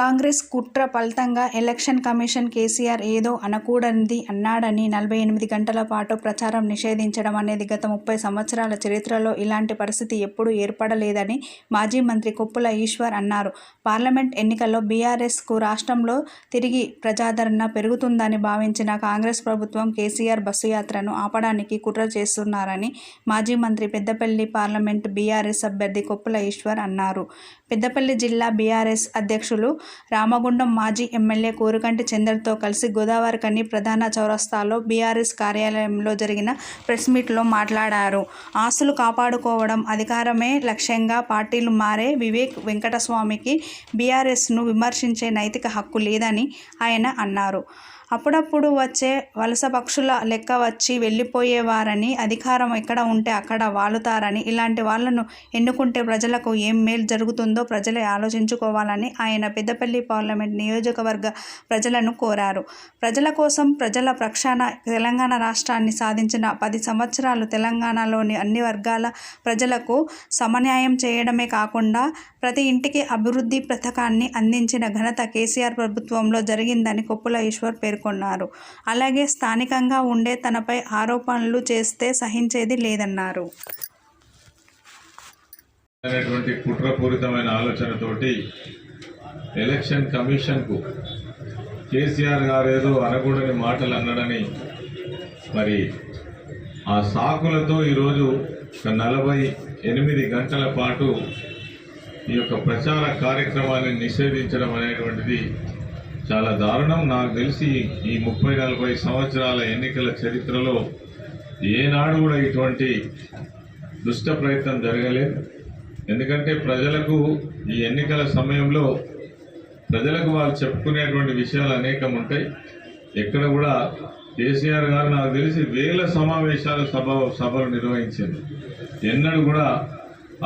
కాంగ్రెస్ కుట్ర ఫలితంగా election commission KCR ఏదో అనకూడనిది అన్నాడని నలభై ఎనిమిది గంటల పాటు ప్రచారం నిషేధించడం అనేది గత ముప్పై సంవత్సరాల చరిత్రలో ఇలాంటి పరిస్థితి ఎప్పుడూ ఏర్పడలేదని మాజీ మంత్రి కొప్పుల ఈశ్వర్ అన్నారు. పార్లమెంట్ ఎన్నికల్లో బీఆర్ఎస్కు రాష్ట్రంలో తిరిగి ప్రజాదరణ పెరుగుతుందని భావించిన కాంగ్రెస్ ప్రభుత్వం కేసీఆర్ బస్సు యాత్రను ఆపడానికి కుట్ర చేస్తున్నారని మాజీ మంత్రి పెద్దపల్లి పార్లమెంట్ బీఆర్ఎస్ అభ్యర్థి కొప్పుల ఈశ్వర్ అన్నారు. పెద్దపల్లి జిల్లా బీఆర్ఎస్ అధ్యక్షులు రామగుండం మాజీ ఎమ్మెల్యే కోరుకంటి చందర్తో కలిసి గోదావరికని ప్రధాన చౌరస్తాలో బీఆర్ఎస్ కార్యాలయంలో జరిగిన ప్రెస్ మీట్లో మాట్లాడారు. ఆస్తులు కాపాడుకోవడం అధికారమే లక్ష్యంగా పార్టీలు మారే వివేక్ వెంకటస్వామికి బీఆర్ఎస్ను విమర్శించే నైతిక హక్కు లేదని ఆయన అన్నారు. అప్పుడప్పుడు వచ్చే వలస పక్షుల లెక్క వచ్చి వెళ్ళిపోయేవారని అధికారం ఎక్కడ ఉంటే అక్కడ వాలుతారని ఇలాంటి వాళ్ళను ఎన్నుకుంటే ప్రజలకు ఏం మేలు జరుగుతుందో ప్రజలే ఆలోచించుకోవాలని ఆయన పెద్దపల్లి పార్లమెంట్ నియోజకవర్గ ప్రజలను కోరారు. ప్రజల కోసం ప్రజల ప్రక్షాళన తెలంగాణ రాష్ట్రాన్ని సాధించిన పది సంవత్సరాలు తెలంగాణలోని అన్ని వర్గాల ప్రజలకు సమన్యాయం చేయడమే కాకుండా ప్రతి ఇంటికి అభివృద్ధి పథకాన్ని అందించిన ఘనత కేసీఆర్ ప్రభుత్వంలో జరిగిందని కొప్పుల ఈశ్వర్ పేర్కొన్నారు. అలాగే స్థానికంగా ఉండే తనపై ఆరోపణలు చేస్తే సహించేది లేదన్నారు. అనేటువంటి కుట్రపూరితమైన ఆలోచనతోటి ఎలక్షన్ కమిషన్కు కేసీఆర్ గారు ఏదో అనకూడని మాటలు అన్నాడని మరి ఆ సాకులతో ఈరోజు ఒక నలభై ఎనిమిది గంటల పాటు ఈ యొక్క ప్రచార కార్యక్రమాన్ని నిషేధించడం అనేటువంటిది చాలా దారుణం. నాకు తెలిసి ఈ ముప్పై నలభై సంవత్సరాల ఎన్నికల చరిత్రలో ఏనాడు కూడా ఇటువంటి దుష్ట ప్రయత్నం జరగలేదు. ఎందుకంటే ప్రజలకు ఈ ఎన్నికల సమయంలో ప్రజలకు వాళ్ళు చెప్పుకునేటువంటి విషయాలు అనేకం ఉంటాయి. ఎక్కడ కూడా కేసీఆర్ గారు నాకు తెలిసి వేల సమావేశాలు సభ సభలు నిర్వహించింది ఎన్నడూ కూడా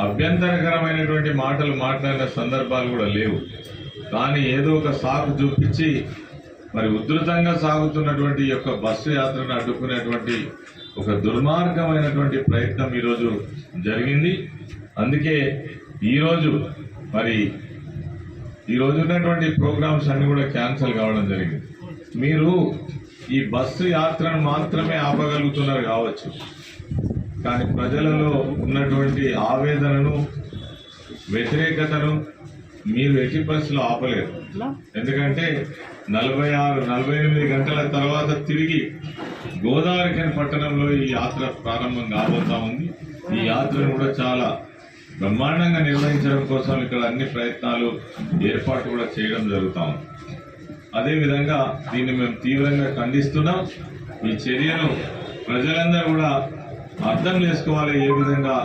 అభ్యంతరకరమైనటువంటి మాటలు మాట్లాడిన సందర్భాలు కూడా లేవు. కానీ ఏదో ఒక సాకు చూపించి మరి ఉధృతంగా సాగుతున్నటువంటి యొక్క బస్సు యాత్రను అడ్డుకునేటువంటి ఒక దుర్మార్గమైనటువంటి ప్రయత్నం ఈరోజు జరిగింది. అందుకే ఈరోజు మరి ఈ రోజు ఉన్నటువంటి ప్రోగ్రామ్స్ అన్ని కూడా క్యాన్సిల్ కావడం జరిగింది. మీరు ఈ బస్సు యాత్రను మాత్రమే ఆపగలుగుతున్నారు కావచ్చు. కానీ ప్రజలలో ఉన్నటువంటి ఆవేదనను వ్యతిరేకతను మీరు ఎట్టి పరిస్థితుల్లో ఆపలేరు ఎందుకంటే నలభై ఆరు నలభై ఎనిమిది గంటల తర్వాత తిరిగి గోదావరిఖని పట్టణంలో ఈ యాత్ర ప్రారంభం కాబోతా ఉంది. ఈ యాత్రను కూడా చాలా బ్రహ్మాండంగా నిర్వహించడం కోసం ఇక్కడ అన్ని ప్రయత్నాలు ఏర్పాటు కూడా చేయడం జరుగుతా ఉంది. అదేవిధంగా దీన్ని మేము తీవ్రంగా ఖండిస్తున్నాం. ఈ చర్యను ప్రజలందరూ కూడా అర్థం చేసుకోవాలి ఏ విధంగా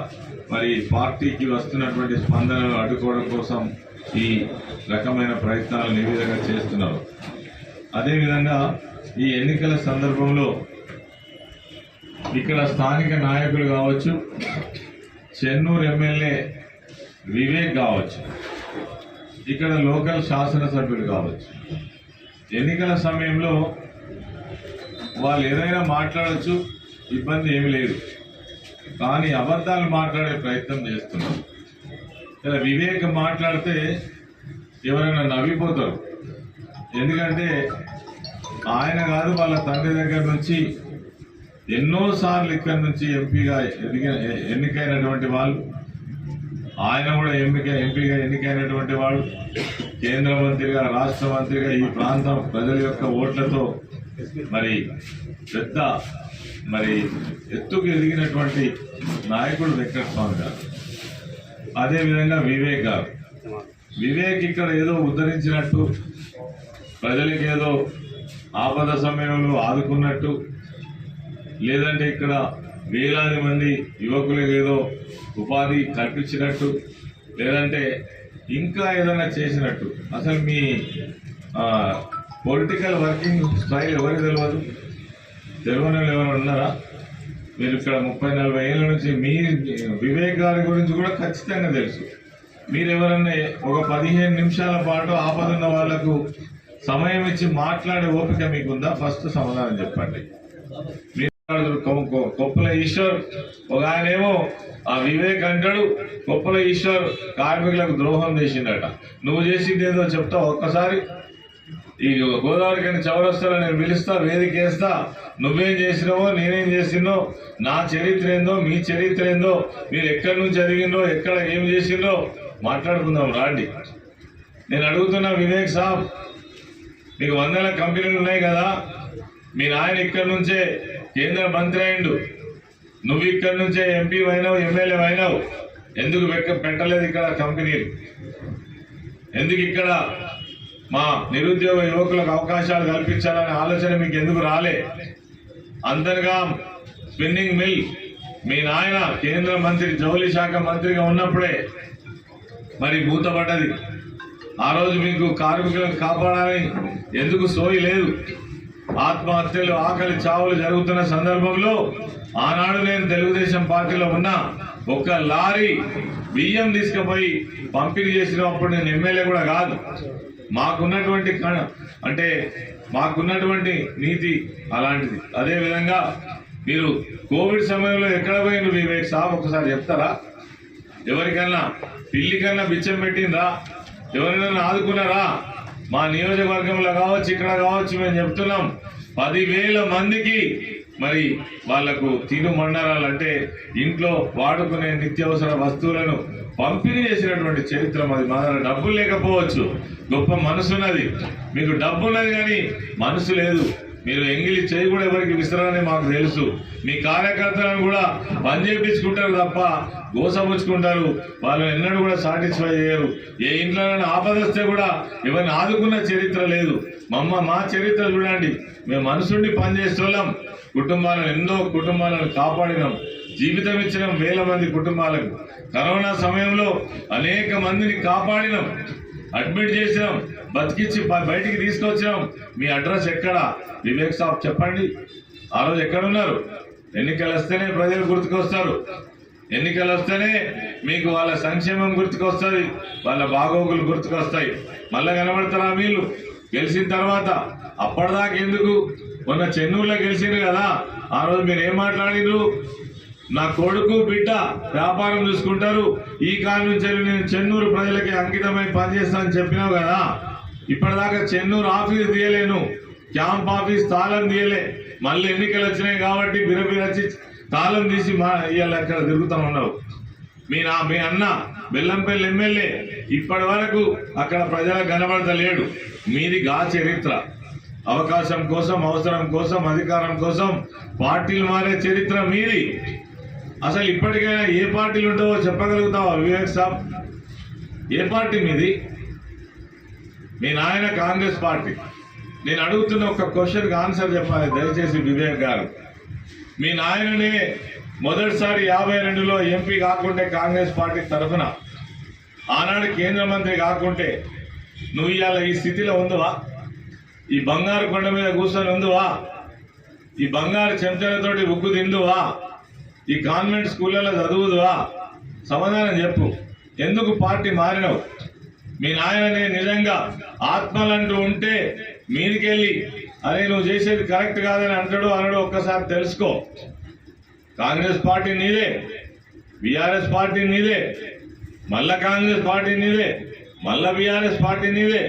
మరి పార్టీకి వస్తున్నటువంటి స్పందనలు అడ్డుకోవడం కోసం ఈ రకమైన ప్రయత్నాలను ఏ విధంగా చేస్తున్నారు? అదేవిధంగా ఈ ఎన్నికల సందర్భంలో ఇక్కడ స్థానిక నాయకులు కావచ్చు చెన్నూరు ఎమ్మెల్యే వివేక్ కావచ్చు ఇక్కడ లోకల్ శాసనసభ్యులు కావచ్చు. ఎన్నికల సమయంలో వాళ్ళు ఏదైనా మాట్లాడచ్చు ఇబ్బంది ఏమి లేదు. కానీ అబద్ధాలు మాట్లాడే ప్రయత్నం చేస్తున్నారు. ఇలా వివేక్ మాట్లాడితే ఎవరైనా నవ్విపోతారు. ఎందుకంటే ఆయన కాదు వాళ్ళ తండ్రి దగ్గర నుంచి ఎన్నోసార్లు ఇక్కడి నుంచి ఎంపీగా ఎదిగిన ఎన్నికైనటువంటి వాళ్ళు ఆయన కూడా ఎంపిక ఎంపీగా ఎన్నికైనటువంటి వాళ్ళు కేంద్ర మంత్రిగా రాష్ట్ర మంత్రిగా ఈ ప్రాంతం ప్రజల యొక్క ఓట్లతో మరి పెద్ద మరి ఎత్తుకు ఎదిగినటువంటి నాయకుడు వెంకటస్వామి గారు. అదేవిధంగా వివేక్ గారు. వివేక్ ఇక్కడ ఏదో ఉద్ధరించినట్టు ప్రజలకు ఏదో ఆపద సమయంలో ఆదుకున్నట్టు లేదంటే ఇక్కడ వేలాది మంది యువకులకు ఏదో ఉపాధి కల్పించినట్టు లేదంటే ఇంకా ఏదైనా చేసినట్టు. అసలు మీ పొలిటికల్ వర్కింగ్ స్టైల్ ఎవరికి తెలియదు తెలియని వాళ్ళు ఎవరు ఉన్నారా? మీరు ఇక్కడ ముప్పై నలభై ఏళ్ళ నుంచి మీ వివేక్ గారి గురించి కూడా ఖచ్చితంగా తెలుసు. మీరు ఎవరన్నా ఒక పదిహేను నిమిషాల పాటు ఆపదున్న వాళ్ళకు సమయం ఇచ్చి మాట్లాడే ఓపిక మీకుందా? ఫస్ట్ సమాధానం చెప్పండి. కొప్పల ఈశ్వర్. ఒక ఆయనేమో ఆ వివేక్ అంటాడు కొప్పల ఈశ్వర్ కార్మికులకు ద్రోహం చేసిండట. నువ్వు చేసింది ఏదో చెప్తావు ఒక్కసారి? ఈ గోదావరి కానీ చౌరస్తాలో నేను పిలుస్తా వేదిక వేస్తా. నువ్వేం చేసినావో నేనేం చేసినో నా చరిత్ర ఏందో మీ చరిత్ర ఏందో మీరు ఎక్కడి నుంచి చదివిందో ఎక్కడ ఏం చేసిందో మాట్లాడుకుందాం రాండి. నేను అడుగుతున్నా వివేక్ సాబ్ మీకు వందల కంపెనీలు ఉన్నాయి కదా మీ నాయన ఇక్కడి నుంచే కేంద్ర మంత్రి అయిండు. నువ్వు ఇక్కడి నుంచే ఎంపీ అయినావు ఎమ్మెల్యే అయినావు. ఎందుకు పెట్ట పెట్టలేదు ఇక్కడ కంపెనీలు? ఎందుకు ఇక్కడ మా నిరుద్యోగ యువకులకు అవకాశాలు కల్పించాలనే ఆలోచన మీకు ఎందుకు రాలే? అంతర్గా స్పిన్నింగ్ మిల్ మీ నాయన కేంద్ర మంత్రి జౌలి శాఖ మంత్రిగా ఉన్నప్పుడే మరి మూతపడ్డది. ఆ రోజు మీకు కార్మికులను కాపాడాలని ఎందుకు సోయి లేదు? ఆత్మహత్యలు ఆకలి చావులు జరుగుతున్న సందర్భంలో ఆనాడు నేను తెలుగుదేశం పార్టీలో ఉన్న ఒక్క లారీ బియ్యం తీసుకుపోయి పంపిణీ చేసినప్పుడు నేను ఎమ్మెల్యే కూడా కాదు. మాకున్నటువంటి కణ- అంటే మాకున్నటువంటి నీతి అలాంటిది. అదేవిధంగా మీరు కోవిడ్ సమయంలో ఎక్కడ పోయిన వివేక్ సాబ్? ఒకసారి చెప్తారా? ఎవరికన్నా పిల్లికన్నా బిచ్చం పెట్టిందా ఎవరినైనా ఆదుకున్నారా? మా నియోజకవర్గంలో కావచ్చు ఇక్కడ కావచ్చు మేము చెప్తున్నాం. పదివేల మందికి మరి వాళ్ళకు తిను మండలాలంటే ఇంట్లో వాడుకునే నిత్యావసర వస్తువులను పంపిణీ చేసినటువంటి చరిత్ర మాది. మా దగ్గర డబ్బులు లేకపోవచ్చు. గొప్ప మనసు ఉన్నది మీకు డబ్బు ఉన్నది కానీ మనసు లేదు. మీరు ఎంగిలి చేయి కూడా ఎవరికి విసరని మాకు తెలుసు. మీ కార్యకర్తలను కూడా పనిచేపించుకుంటారు తప్ప గోసపుచ్చుకుంటారు వాళ్ళు ఎన్నడూ కూడా సాటిస్ఫై చేయరు. ఏ ఇంట్లో ఆపదస్తే కూడా ఎవరిని ఆదుకున్న చరిత్ర లేదు. మమ్మ మా చరిత్ర చూడండి. మేము మనసుండి పని కుటుంబాలను ఎన్నో కుటుంబాలను కాపాడినాం. జీవితం ఇచ్చిన వేల మంది కుటుంబాలకు. కరోనా సమయంలో అనేక మందిని కాపాడినాం. అడ్మిట్ చేసినాం. బతికించి బయటికి తీసుకొచ్చినాం మీ అడ్రస్ ఎక్కడ? వివేక్ సాబ్ చెప్పండి. ఆ రోజు ఎక్కడున్నారు? ఎన్నికలు వస్తేనే ప్రజలు గుర్తుకొస్తారు. ఎన్నికలు వస్తేనే మీకు వాళ్ళ సంక్షేమం గుర్తుకొస్తుంది వాళ్ళ బాగోగులు గుర్తుకొస్తాయి. మళ్ళీ కనబడతారా వీళ్ళు గెలిచిన తర్వాత అప్పటిదాకా ఎందుకు? మొన్న చెన్నూరులో గెలిచిండ్రు కదా. ఆ రోజు మీరు ఏం మాట్లాడిరు నా కొడుకు బిడ్డ వ్యాపారం చూసుకుంటారు. ఈ కాలం నుంచి నేను చెన్నూరు ప్రజలకి అంకితమై పనిచేస్తానని చెప్పినావు కదా. ఇప్పటిదాకా చెన్నూరు ఆఫీస్ తీయలేను. క్యాంప్ ఆఫీస్ తాళం తీయలే. మళ్ళీ ఎన్నికలు వచ్చినాయి కాబట్టి బిరబిరచి తాళం తీసి మా ఇవాళ అక్కడ తిరుగుతా ఉన్నావు? మీ నా మీ అన్న బెల్లంపల్లి ఎమ్మెల్యే ఇప్పటి వరకు అక్కడ ప్రజలకు కనబడతలేడు. మీది గా చరిత్ర. అవకాశం కోసం అవసరం కోసం అధికారం కోసం పార్టీలు మారే చరిత్ర మీది. అసలు ఇప్పటికైనా ఏ పార్టీలు ఉంటావో చెప్పగలుగుతావా వివేక్ సాబ్? ఏ పార్టీ మీది? మీ నాయన కాంగ్రెస్ పార్టీ. నేను అడుగుతున్న ఒక క్వశ్చన్కి ఆన్సర్ చెప్పాలి దయచేసి వివేక్ గారు. మీ నాయననే మొదటిసారి యాభై రెండులో ఎంపీ కాకుంటే కాంగ్రెస్ పార్టీ తరఫున. ఆనాడు కేంద్ర మంత్రి కాకుంటే నువ్వు ఇవాళ ఈ స్థితిలో ఉందివా ఈ బంగారు కొండ మీద కూర్చొని ఉందివా ఈ బంగారు చెంచాలతోటి ఉగ్గు తిందువా ఈ కాన్వెంట్ స్కూళ్ళలో చదువుదువా? సమాధానం చెప్పు. ఎందుకు పార్టీ మారినవు? మీ నాయనని నిజంగా ఆత్మలంటూ ఉంటే మీదికెళ్ళి అరే నువ్వు చేసేది కరెక్ట్ కాదని అంటాడు అనడు ఒక్కసారి తెలుసుకో. కాంగ్రెస్ పార్టీ నీదే బీఆర్ఎస్ పార్టీ నీదే మళ్ళా కాంగ్రెస్ పార్టీ నీదే మళ్ళా బీఆర్ఎస్ పార్టీ నీదే.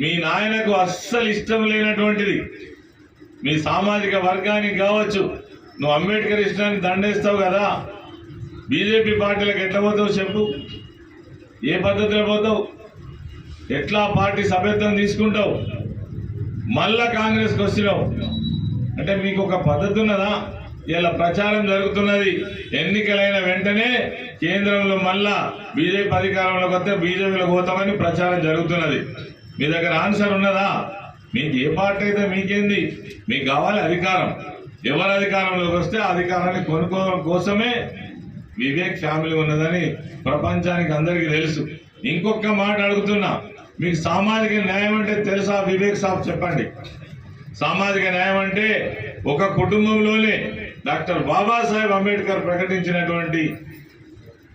మీ నాయనకు అస్సలు ఇష్టం లేనటువంటిది. మీ సామాజిక వర్గానికి కావచ్చు నువ్వు అంబేద్కర్ ఇష్టాన్ని దండేస్తావు కదా బీజేపీ పార్టీలకు ఎట్లా పోతావు చెప్పు? ఏ పద్ధతిలో పోతావు? ఎట్లా పార్టీ సభ్యత్వం తీసుకుంటావు? మళ్ళా కాంగ్రెస్కి వచ్చినావు. అంటే మీకు ఒక పద్ధతి ఉన్నదా? ఇలా ప్రచారం జరుగుతున్నది. ఎన్నికలైన వెంటనే కేంద్రంలో మళ్ళా బీజేపీ అధికారంలోకి వస్తే బీజేపీలో పోతామని ప్రచారం జరుగుతున్నది. మీ దగ్గర ఆన్సర్ ఉన్నదా? మీకు ఏ పార్టీ అయితే మీకేంది? మీకు కావాలి అధికారం. ఎవరు అధికారంలోకి వస్తే ఆ అధికారాన్ని కొనుక్కోవడం కోసమే వివేక్ ఫ్యామిలీ ఉన్నదని ప్రపంచానికి అందరికీ తెలుసు. ఇంకొక మాట అడుగుతున్నా. మీకు సామాజిక న్యాయం అంటే తెలుసా? వివేక్ సాబ్ చెప్పండి. సామాజిక న్యాయం అంటే ఒక కుటుంబంలోనే డాక్టర్ బాబాసాహెబ్ అంబేద్కర్ ప్రకటించినటువంటి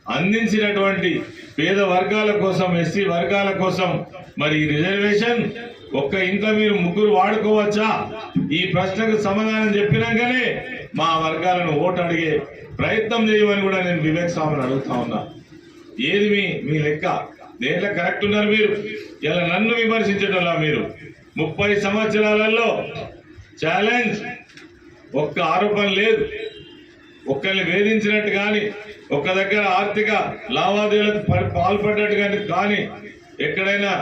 అందించినటువంటి పేద వర్గాల కోసం ఎస్సీ వర్గాల కోసం మరి రిజర్వేషన్ ఒక్క ఇంట్లో మీరు ముగ్గురు వాడుకోవచ్చా? ఈ ప్రశ్నకు సమాధానం చెప్పినాకనే మా వర్గాలను ఓటు అడిగే ప్రయత్నం చేయమని కూడా నేను వివేక్ స్వామిని అడుగుతా ఉన్నా. ఏది మీ మీ లెక్క? దేంట్లో కరెక్ట్ ఉన్నారు మీరు? ఇలా నన్ను విమర్శించడంలా మీరు? ముప్పై సంవత్సరాలలో ఛాలెంజ్. ఒక్క ఆరోపణ లేదు. ఒక్కరిని వేధించినట్టు కానీ ఒక్క దగ్గర ఆర్థిక లావాదేవీలకు పాల్పడ్డట్టు కానీ కానీ ఎక్కడైనా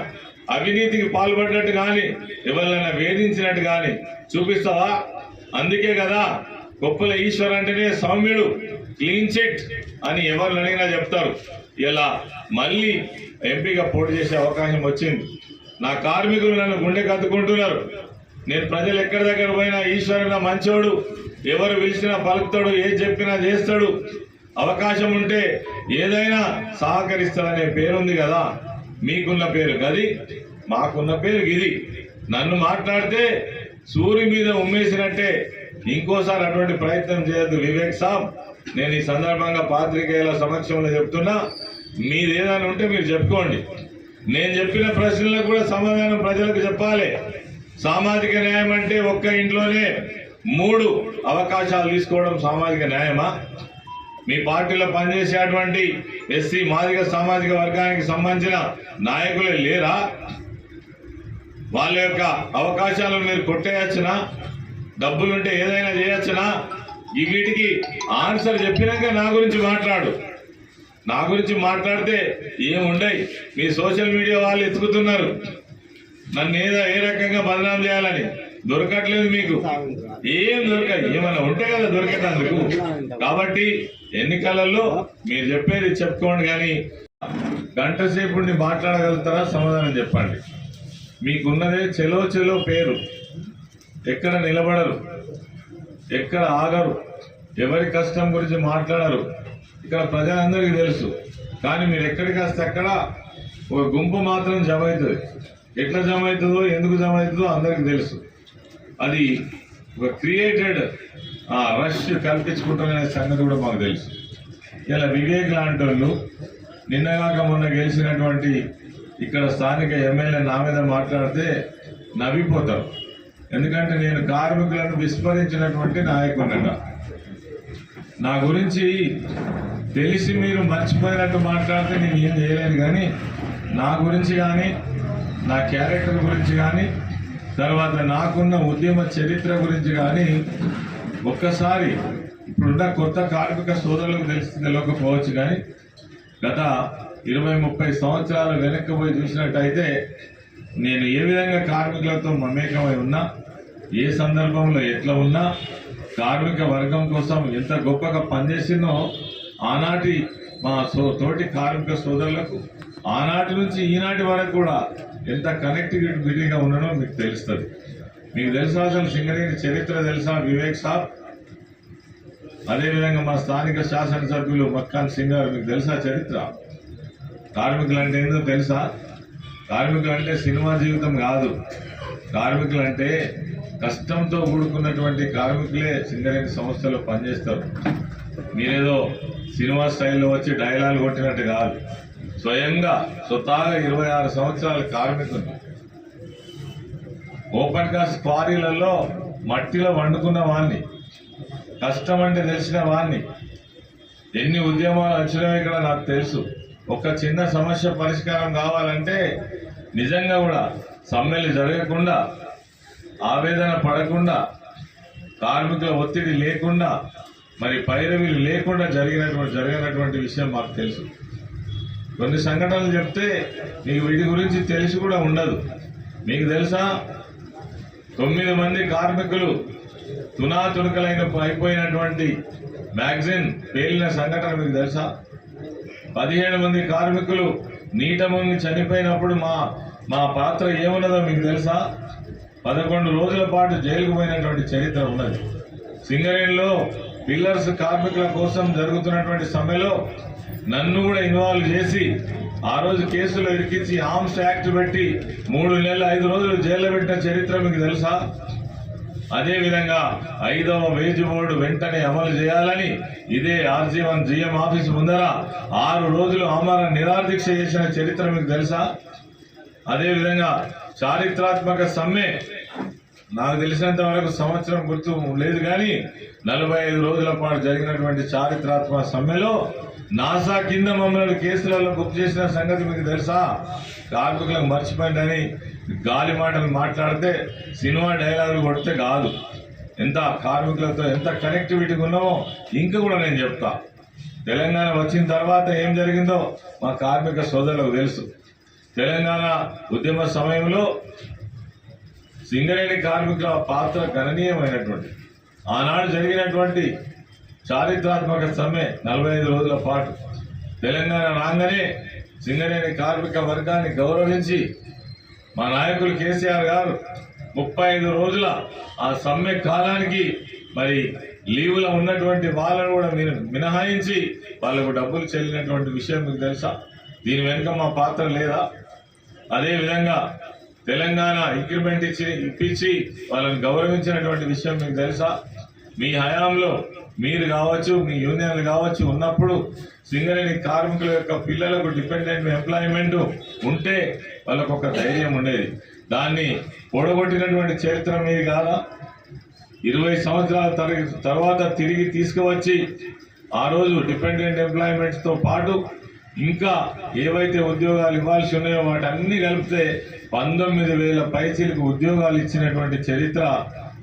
అవినీతికి పాల్పడ్డట్టు కానీ ఎవరినైనా వేధించినట్టు కానీ చూపిస్తావా? అందుకే కదా గొప్పల ఈశ్వర్ అంటేనే సౌమ్యుడు క్లీన్ చిట్ అని ఎవరిని అడిగినా చెప్తారు. ఇలా మళ్ళీ ఎంపీగా పోటీ చేసే అవకాశం వచ్చింది. నా కార్మికులు నన్ను గుండె కత్తుకుంటున్నారు. నేను ప్రజలు ఎక్కడి దగ్గర పోయినా ఈశ్వరుడు మంచోడు. ఎవరు పిలిచినా పలుకుతాడు ఏది చెప్పినా చేస్తాడు. అవకాశం ఉంటే ఏదైనా సహకరిస్తాడనే పేరుంది కదా. మీకున్న పేరు గది మాకున్న పేరు గిది. నన్ను మాట్లాడితే సూర్యు మీద ఉమ్మేసినట్టే ఇంకోసారి అటువంటి ప్రయత్నం చేయొద్దు వివేక్ సాబ్. నేను ఈ సందర్భంగా పాత్రికేయుల సమక్షంలో చెప్తున్నా మీరు ఏదైనా ఉంటే మీరు చెప్పుకోండి. నేను చెప్పిన ప్రశ్నలకు కూడా సమాధానం ప్రజలకు చెప్పాలి. సామాజిక న్యాయం అంటే ఒక్క ఇంట్లోనే మూడు అవకాశాలు తీసుకోవడం సామాజిక న్యాయమా? మీ పార్టీలో పనిచేసేటువంటి ఎస్సీ మాదిక సామాజిక వర్గానికి సంబంధించిన నాయకులే లేరా? వాళ్ళ యొక్క అవకాశాలను మీరు కొట్టేయచ్చునా? డబ్బులుంటే ఏదైనా చేయొచ్చునా? ఈ వీటికి ఆన్సర్ చెప్పినాక నా గురించి మాట్లాడు. నా గురించి మాట్లాడితే ఏముండయి మీ సోషల్ మీడియా వాళ్ళు ఎత్తుకుతున్నారు. నన్ను ఏదో ఏ రకంగా బదనాం చేయాలని దొరకట్లేదు మీకు. ఏం దొరక ఏమైనా ఉంటే కదా దొరకటందుకు. కాబట్టి ఎన్నికలలో మీరు చెప్పేది చెప్పుకోండి కానీ గంట సేపు మాట్లాడగలుగుతారా? సమాధానం చెప్పండి. మీకున్నదే చెలో చెలో పేరు. ఎక్కడ నిలబడరు. ఎక్కడ ఆగరు. ఎవరి కష్టం గురించి మాట్లాడరు. ఇక్కడ ప్రజలందరికీ తెలుసు. కానీ మీరు ఎక్కడికి వస్తే అక్కడ ఒక గుంపు మాత్రం జమ అవుతుంది ఎట్లా జమ అవుతుందో ఎందుకు జమ అవుతుందో అందరికీ తెలుసు. అది ఒక క్రియేటెడ్ రష్ కల్పించుకుంటున్న సంగతి కూడా మాకు తెలుసు. ఇలా వివేక్ లాంటి వాళ్ళు నిన్నగాక మొన్న గెలిచినటువంటి ఇక్కడ స్థానిక ఎమ్మెల్యే నా మీద మాట్లాడితే నవ్విపోతారు. ఎందుకంటే నేను కార్మికులను విస్మరించినటువంటి నాయకుడినట నా గురించి తెలిసి మీరు మర్చిపోయినట్టు మాట్లాడితే నేను ఏం చేయలేను కానీ నా గురించి కానీ నా క్యారెక్టర్ గురించి కానీ తర్వాత నాకున్న ఉద్యమ చరిత్ర గురించి కానీ ఒక్కసారి ఇప్పుడున్న కొత్త కార్మిక సోదరులకు తెలిసి తెలియకపోవచ్చు కానీ గత ఇరవై ముప్పై సంవత్సరాలు వెనక్కి పోయి చూసినట్టయితే నేను ఏ విధంగా కార్మికులతో మమేకమై ఉన్నా ఏ సందర్భంలో ఎట్లా ఉన్నా కార్మిక వర్గం కోసం ఎంత గొప్పగా పనిచేసిందో ఆనాటి మా సో తోటి కార్మిక సోదరులకు ఆనాటి నుంచి ఈనాటి వరకు కూడా ఎంత కనెక్టివిటీగా ఉన్నానో మీకు తెలుస్తుంది. మీకు తెలుసా అసలు సింగరేణి చరిత్ర తెలుసా? వివేక్ సాబ్? అదేవిధంగా మా స్థానిక శాసనసభ్యులు మక్కాన్ సింగ్ గారు మీకు తెలుసా చరిత్ర? కార్మికులు అంటే ఏందో తెలుసా? కార్మికులు అంటే సినిమా జీవితం కాదు. కార్మికులు అంటే కష్టంతో కూడుకున్నటువంటి కార్మికులే సింగరేణి సంస్థలో పనిచేస్తారు. మీరేదో సినిమా స్టైల్లో వచ్చి డైలాగ్ కొట్టినట్టు కాదు. స్వయంగా స్వతహాగా ఇరవై ఆరు సంవత్సరాల కార్మికులు. ఓపెన్ కాస్ట్ క్వారీలలో మట్టిలో వండుకున్న వాణ్ణి. కష్టం అంటే తెలిసిన వాణ్ణి. ఎన్ని ఉద్యమాలు వచ్చినవి ఇక్కడ నాకు తెలుసు. ఒక చిన్న సమస్య పరిష్కారం కావాలంటే నిజంగా కూడా సమ్మెలు జరగకుండా ఆవేదన పడకుండా కార్మికుల ఒత్తిడి లేకుండా మరి పైరవీలు లేకుండా జరిగినటువంటి జరిగినటువంటి విషయం మాకు తెలుసు. కొన్ని సంఘటనలు చెప్తే మీకు వీటి గురించి తెలిసి కూడా ఉండదు. మీకు తెలుసా? తొమ్మిది మంది కార్మికులు తునాతునకలైన అయిపోయినటువంటి మ్యాగజైన్ పేలిన సంఘటన మీకు తెలుసా? పదిహేడు మంది కార్మికులు నీట మునిగి చనిపోయినప్పుడు మా మా పాత్ర ఏమున్నదో మీకు తెలుసా? పదకొండు రోజుల పాటు జైలుకు పోయినటువంటి చరిత్ర ఉన్నది. సింగరేణిలో పిల్లర్స్ కార్మికుల కోసం జరుగుతున్నటువంటి సమ్మెలో నన్ను కూడా ఇన్వాల్వ్ చేసి ఆ రోజు కేసులో ఇరికించి ఆర్మ్స్ యాక్ట్ పెట్టి మూడు నెలలు ఐదు రోజులు జైల్లో పెట్టిన చరిత్ర మీకు తెలుసా? అదేవిధంగా ఐదవ వేజ్ బోర్డు వెంటనే అమలు చేయాలని ఇదే ఆర్జీ వన్ జిఎం ఆఫీస్ ముందర ఆరు రోజులు ఆమరణ నిరాదీక్ష చేసిన చరిత్ర మీకు తెలుసా? అదేవిధంగా చారిత్రాత్మక సమ్మె నాకు తెలిసినంత వరకు సంవత్సరం గుర్తు లేదు కానీ నలభై ఐదు రోజుల పాటు జరిగినటువంటి చారిత్రాత్మక సమ్మెలో నాసా కింద మమ్మల్ని కేసులలో గుర్తు చేసిన సంగతి మీకు తెలుసా? కార్మికులకు మర్చిపోయిందని గాలి మాటలు మాట్లాడితే సినిమా డైలాగులు కొడితే కాదు. ఎంత కార్మికులతో ఎంత కనెక్టివిటీ ఉన్నామో ఇంకా కూడా నేను చెప్తా. తెలంగాణ వచ్చిన తర్వాత ఏం జరిగిందో మా కార్మిక సోదరులకు తెలుసు. తెలంగాణ ఉద్యమ సమయంలో సింగరేణి కార్మికుల పాత్ర గణనీయమైనటువంటి ఆనాడు జరిగినటువంటి చారిత్రాత్మక సమ్మె నలభై ఐదు రోజుల పాటు తెలంగాణ రాగానే సింగరేణి కార్మిక వర్గాన్ని గౌరవించి మా నాయకులు కేసీఆర్ గారు ముప్పై ఐదు రోజుల ఆ సమ్మె కాలానికి మరి లీవులో ఉన్నటువంటి వాళ్ళను కూడా మీరు మినహాయించి వాళ్ళకు డబ్బులు చెల్లినటువంటి విషయం మీకు తెలుసా? దీని వెనుక మా పాత్ర లేదా? అదేవిధంగా తెలంగాణ ఇంక్రిమెంట్ ఇచ్చి ఇప్పించి వాళ్ళని గౌరవించినటువంటి విషయం మీకు తెలుసా? మీ హయాంలో మీరు కావచ్చు మీ యూనియన్లు కావచ్చు ఉన్నప్పుడు సింగరేణి కార్మికుల యొక్క పిల్లలకు డిపెండెంట్ ఎంప్లాయ్మెంట్ ఉంటే వాళ్ళకు ఒక ధైర్యం ఉండేది. దాన్ని పొడగొట్టినటువంటి చరిత్ర మీది కాదా? ఇరవై సంవత్సరాల తర్వాత తిరిగి తీసుకువచ్చి ఆ రోజు డిపెండెంట్ ఎంప్లాయ్మెంట్స్తో పాటు ఇంకా ఏవైతే ఉద్యోగాలు ఇవ్వాల్సి ఉన్నాయో వాటి అన్నీ కలిపితే పంతొమ్మిది వేల పైచీలకు ఉద్యోగాలు ఇచ్చినటువంటి చరిత్ర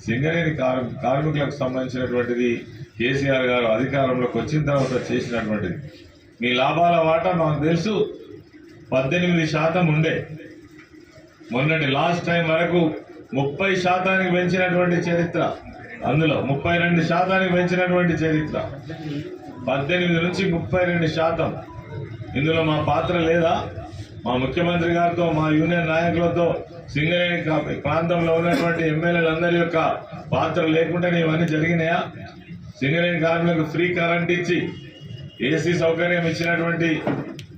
సింగరేణి కార్మికులకు సంబంధించినటువంటిది. కేసీఆర్ గారు అధికారంలోకి వచ్చిన తర్వాత చేసినటువంటిది మీ లాభాల వాటా మాకు తెలుసు. పద్దెనిమిది శాతం ఉండే. మొన్నటి లాస్ట్ టైం వరకు ముప్పై శాతానికి పెంచినటువంటి చరిత్ర. అందులో ముప్పై రెండు శాతానికి పెంచినటువంటి చరిత్ర. పద్దెనిమిది నుంచి ముప్పై రెండు శాతం. ఇందులో మా పాత్ర లేదా? మా ముఖ్యమంత్రి గారితో మా యూనియన్ నాయకులతో సింగరేణి ప్రాంతంలో ఉన్నటువంటి ఎమ్మెల్యేలందరి యొక్క పాత్ర లేకుండానే ఇవన్నీ జరిగినాయా? సింగరేణి కార్మికులకు ఫ్రీ కరెంట్ ఇచ్చి ఏసీ సౌకర్యం ఇచ్చినటువంటి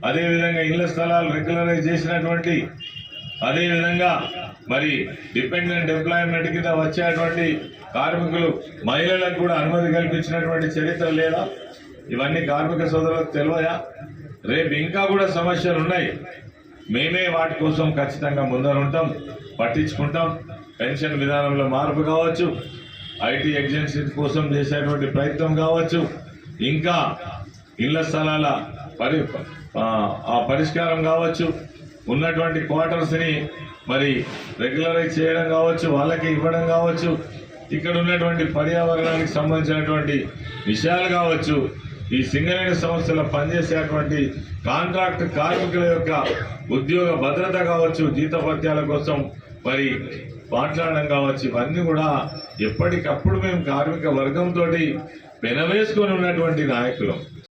అదేవిధంగా ఇళ్ళ స్థలాలు రెగ్యులరైజ్ చేసినటువంటి అదేవిధంగా మరి డిపెండెంట్ ఎంప్లాయ్మెంట్ కింద వచ్చేటువంటి కార్మికులు మహిళలకు కూడా అనుమతి కల్పించినటువంటి చరిత్ర లేదా? ఇవన్నీ కార్మిక సోదరులకు తెలియదా? రేపు ఇంకా కూడా సమస్యలు ఉన్నాయి. మేమే వాటి కోసం ఖచ్చితంగా ముందర ఉంటాం పట్టించుకుంటాం. పెన్షన్ విధానంలో మార్పు కావచ్చు. ఐటీ ఏజెన్సీ కోసం చేసేటువంటి ప్రయత్నం కావచ్చు. ఇంకా ఇళ్ళ స్థలాల పరి ఆ, పరిష్కారం కావచ్చు. ఉన్నటువంటి క్వార్టర్స్ని మరి రెగ్యులరైజ్ చేయడం కావచ్చు వాళ్ళకి ఇవ్వడం కావచ్చు. ఇక్కడ ఉన్నటువంటి పర్యావరణానికి సంబంధించినటువంటి విషయాలు కావచ్చు. ఈ సింగరేణి సంస్థలో పనిచేసేటువంటి కాంట్రాక్ట్ కార్మికుల యొక్క ఉద్యోగ భద్రత కావచ్చు జీతపత్యాల కోసం మరి మాట్లాడడం కావచ్చు ఇవన్నీ కూడా ఎప్పటికప్పుడు మేము కార్మిక వర్గంతో పెనవేసుకొని ఉన్నటువంటి నాయకులం.